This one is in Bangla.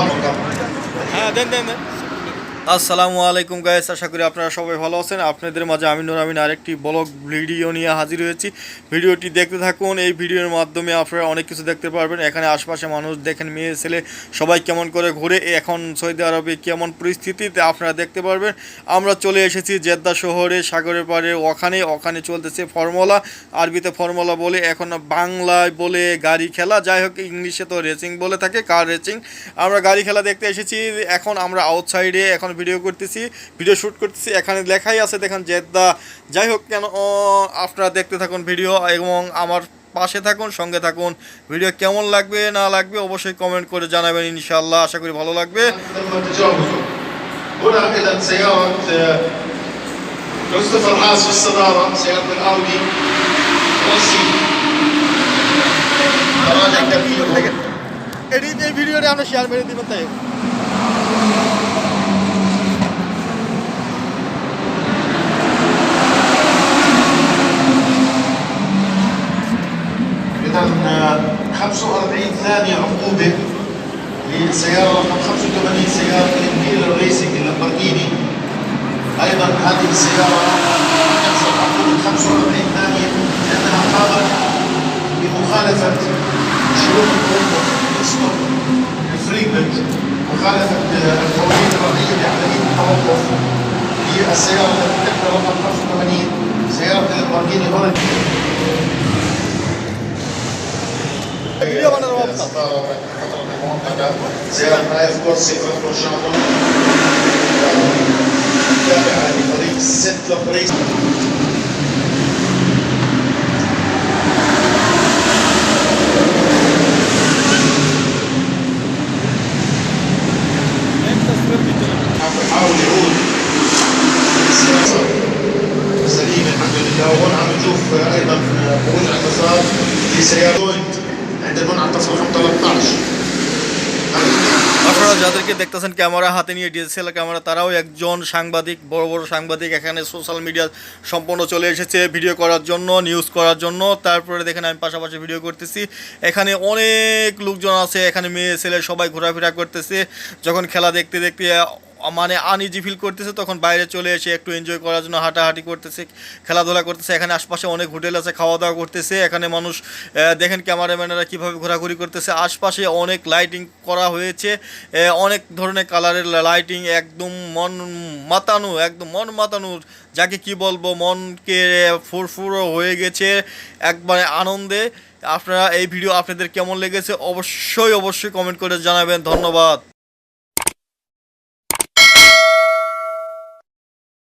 啊等等等 আসসালামু আলাইকুম গাইস আশা করি আপনারা সবাই ভালো আছেন। আপনাদের মাঝে আমি নুর আমিন আরেকটি ব্লগ ভিডিও নিয়ে হাজির হয়েছি। ভিডিওটি দেখতে থাকুন, এই ভিডিওর মাধ্যমে আপনারা অনেক কিছু দেখতে পারবেন। এখানে আশপাশে মানুষ দেখেন, মেয়ে, ছেলে, সবাই কেমন করে ঘুরে, এখন সৌদি আরবে কেমন পরিস্থিতিতে আপনারা দেখতে পারবেন। আমরা চলে এসেছি জেদ্দা শহরে, সাগরের পাড়ে, ওখানে। ওখানে চলতেছে ফর্মুলা, আরবিতে ফর্মুলা বলে এখন বাংলায় বলে গাড়ি খেলা। যাই হোক, ইংলিশে তো রেসিং বলে থাকে কার রেসিং আমরা গাড়ি খেলা দেখতে এসেছি, এখন আমরা আউটসাইডে এখন ভিডিও করতেছি ভিডিও শ্যুট করতেছি এখানে লেখাই আছে দেখেন জেদ্দা যাই হোক কেন ও, আপনারা দেখতে থাকুন ভিডিও এবং আমার পাশে থাকুন সঙ্গে থাকুন ভিডিও কেমন লাগবে না লাগবে অবশ্যই কমেন্ট করে জানাবেন ইনশাল্লাহ আশা করি ভালো লাগবে لما تتجاوزوا هنا اذا سياره آه، كريستوفر حاس في الصداره سياره الاودي راسي تراجع كثير এটি এই ভিডিওটা আমরা শেয়ার করে দিবেন তাই 45 ثانية عقوبة للسيارة رقم 85 سيارة الامبيريال ريسنج اللمبرجيني أيضا هذه السيارة تحصل عقوبة 45 ثانية لأنها قامت بمخالفة شروط السطر الفريمنت مخالفة القوانين الرئية لعملية التوقف للسيارة التي تحمل رقم 85 سيارة اللمبرجيني أورنج اليوم أنا رابطه زيارتنا يذكر سيكون برشامبو تابعة لفريق سنت لبريس سليم الحمد لله وهون عم نشوف أيضا خروج على المسار لسيارة দেখুন আপনারা যাদেরকে দেখতেছেন ক্যামেরা হাতে নিয়ে ডিএসএলআর ক্যামেরা, তারাও একজন সাংবাদিক, বড় বড় সাংবাদিক, এখানে সোশ্যাল মিডিয়া সম্পন্ন চলে এসেছে ভিডিও করার জন্য নিউজ করার জন্য। তারপরে দেখেন, আমি পাশাপাশি ভিডিও করতেছি। এখানে অনেক লোকজন আছে, এখানে মেয়ে, ছেলে সবাই ঘোরাফেরা করতেছে। যখন খেলা দেখতে দেখতে মানে আনইজি ফিল করতেছে, তখন বাইরে চলে এসে একটু এনজয় করার জন্য হাঁটাহাঁটি করতেছে, খেলাধুলা করতেছে, এখানে আশপাশে অনেক হোটেল আছে খাওয়া দাওয়া করতেছে, এখানে মানুষ দেখেন ক্যামেরাম্যানেরা কীভাবে ঘোরাঘুরি করতেছে, আশপাশে অনেক লাইটিং করা হয়েছে অনেক ধরনের কালারের লাইটিং একদম মন মাতানো, একদম মন মাতানো, যাকে কি বলব, মনকে ফুরফুরো হয়ে গেছে, একবারে আনন্দে। আপনারা এই ভিডিও আপনাদের কেমন লেগেছে, অবশ্যই অবশ্যই কমেন্ট করে জানাবেন, ধন্যবাদ।